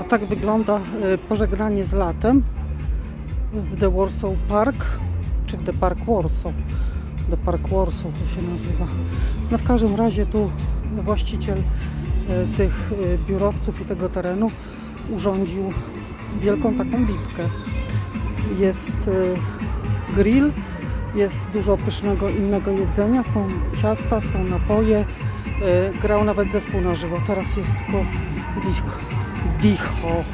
A tak wygląda y, pożegnanie z latem w The Warsaw Park, czy w The Park Warsaw. The Park Warsaw to się nazywa. No w każdym razie tu właściciel y, tych y, biurowców i tego terenu urządził wielką taką lipkę. Jest grill, jest dużo pysznego innego jedzenia, są ciasta, są napoje. Grał nawet zespół na żywo, teraz jest tylko disko, dicho,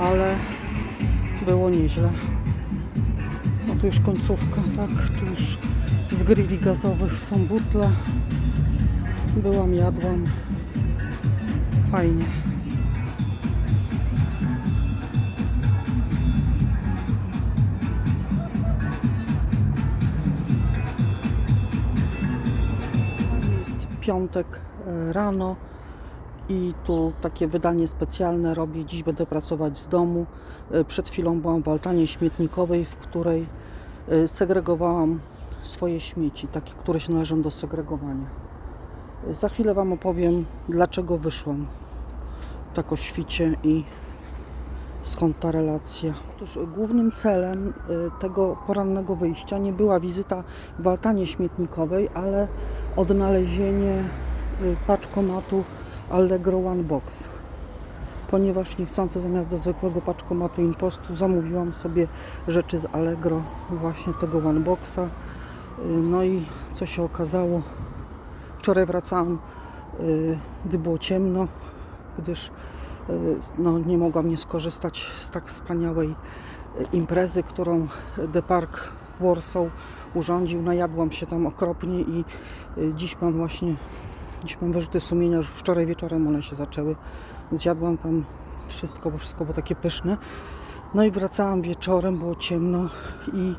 ale było nieźle. No tu już końcówka, tak, tu już z grilli gazowych są butle. Byłam, jadłam. Fajnie. Jest piątek e, rano i tu takie wydanie specjalne robię. Dziś będę pracować z domu. E, Przed chwilą byłam w altanie śmietnikowej, w której e, segregowałam swoje śmieci, takie, które się należą do segregowania. E, Za chwilę Wam opowiem, dlaczego wyszłam tak o świcie i skąd ta relacja. Otóż głównym celem tego porannego wyjścia nie była wizyta w altanie śmietnikowej, ale odnalezienie paczkomatu Allegro One Box. Ponieważ niechcący zamiast do zwykłego paczkomatu impostu zamówiłam sobie rzeczy z Allegro, właśnie tego One Boxa. Y, No i co się okazało, wczoraj wracałam, y, gdy było ciemno, gdyż y, no, nie mogłam nie skorzystać z tak wspaniałej imprezy, którą The Park Warsaw urządził. Najadłam się tam okropnie i dziś mam właśnie, dziś mam wyrzuty sumienia, że wczoraj wieczorem one się zaczęły. Zjadłam tam wszystko, bo wszystko było takie pyszne. No i wracałam wieczorem, było ciemno i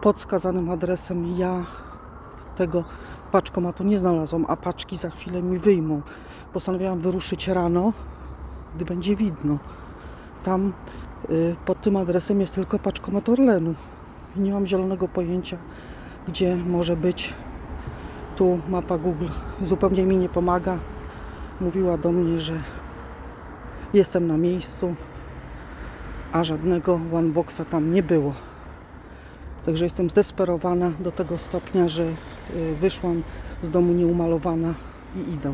pod wskazanym adresem ja tego paczkomatu nie znalazłam, a paczki za chwilę mi wyjmą. Postanowiłam wyruszyć rano, gdy będzie widno. Tam y, pod tym adresem jest tylko paczkomat Orlenu. Nie mam zielonego pojęcia, gdzie może być. Tu mapa Google zupełnie mi nie pomaga. Mówiła do mnie, że jestem na miejscu, a żadnego OneBoxa tam nie było. Także jestem zdesperowana do tego stopnia, że y, wyszłam z domu nieumalowana i idę.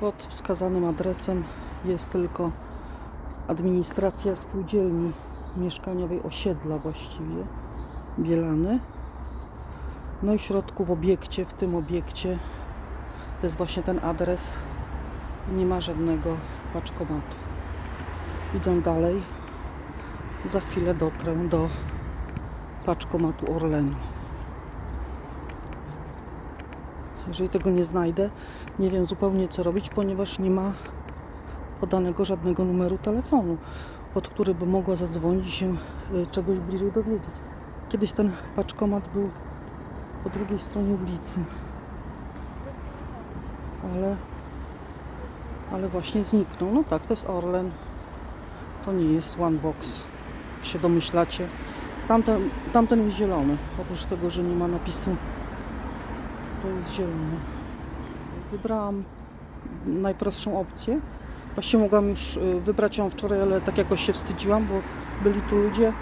Pod wskazanym adresem jest tylko administracja spółdzielni mieszkaniowej osiedla właściwie Bielany. No i w środku w obiekcie, w tym obiekcie to jest właśnie ten adres. Nie ma żadnego paczkomatu. Idę dalej. Za chwilę dotrę do paczkomatu Orlenu. Jeżeli tego nie znajdę, nie wiem zupełnie co robić, ponieważ nie ma podanego żadnego numeru telefonu, pod który by mogła zadzwonić się y, czegoś bliżej dowiedzieć. Kiedyś ten paczkomat był po drugiej stronie ulicy, ale, ale właśnie zniknął. No tak, to jest Orlen, to nie jest One Box, jak się domyślacie. Tamten, tamten jest zielony, oprócz tego, że nie ma napisu, to jest zielony. Wybrałam najprostszą opcję. Właściwie mogłam już y, wybrać ją wczoraj, ale tak jakoś się wstydziłam, bo byli tu ludzie.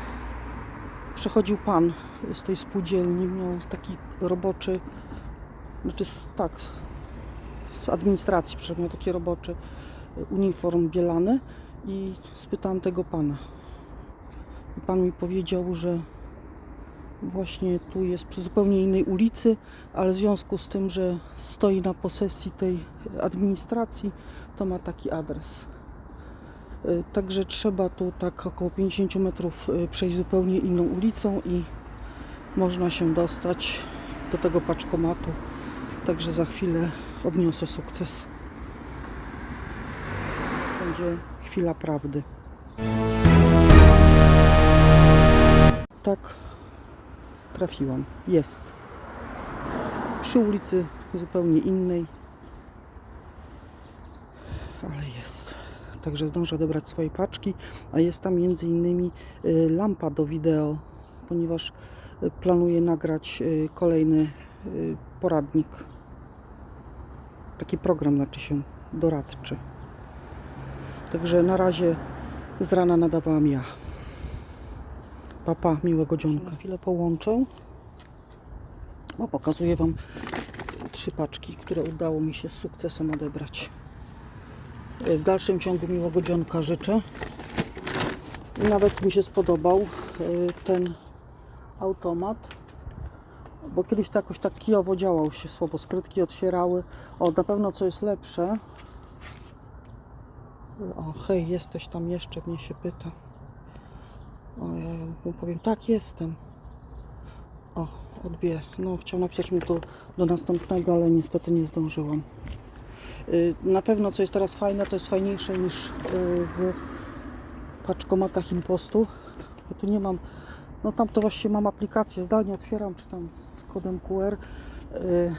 Przechodził pan z tej spółdzielni, miał taki roboczy, znaczy tak, z administracji, przecież miał taki roboczy y, uniform bielany i spytałam tego pana. I Pan mi powiedział, że właśnie tu jest przy zupełnie innej ulicy, ale w związku z tym, że stoi na posesji tej administracji, to ma taki adres. Y, Także trzeba tu tak około 50 metrów y, przejść zupełnie inną ulicą i można się dostać do tego paczkomatu. Także za chwilę odniosę sukces. Będzie chwila prawdy. Tak, trafiłam. Jest. Przy ulicy zupełnie innej. Ale jest. Także zdążę odebrać swoje paczki, a jest tam między innymi y, lampa do wideo, ponieważ y, planuję nagrać y, kolejny poradnik. Taki program znaczy się doradczy. Także na razie z rana nadawałam ja. Papa, miłego dzionka. Chwilę połączę. Bo pokazuję Wam trzy paczki, które udało mi się z sukcesem odebrać. W dalszym ciągu miłego dzionka życzę. Nawet mi się spodobał y, ten automat, bo kiedyś to jakoś tak kijowo działał się, słabo skrytki otwierały. O, na pewno co jest lepsze. O, hej, jesteś tam jeszcze, mnie się pyta. O, ja mu powiem, tak, jestem. O, odbie. No, chciał napisać mi to do następnego, ale niestety nie zdążyłam. Y, Na pewno, co jest teraz fajne, to jest fajniejsze niż y, w paczkomatach impostu. Ja tu nie mam, no tam to właściwie mam aplikację, zdalnie otwieram, czy tam z kodem QR, y,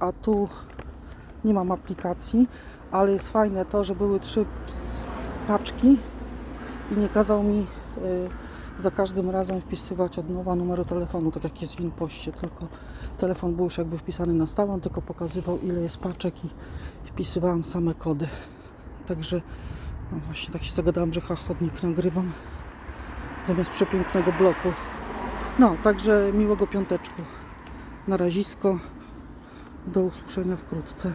a tu nie mam aplikacji, ale jest fajne to, że były trzy paczki i nie kazał mi za każdym razem wpisywać od nowa numeru telefonu, tak jak jest w Impoście, tylko telefon był już jakby wpisany na stałe, on tylko pokazywał ile jest paczek i wpisywałam same kody. Także no właśnie tak się zagadałam, że chodnik nagrywam zamiast przepięknego bloku. No, także miłego piąteczku. Na razisko. Do usłyszenia wkrótce.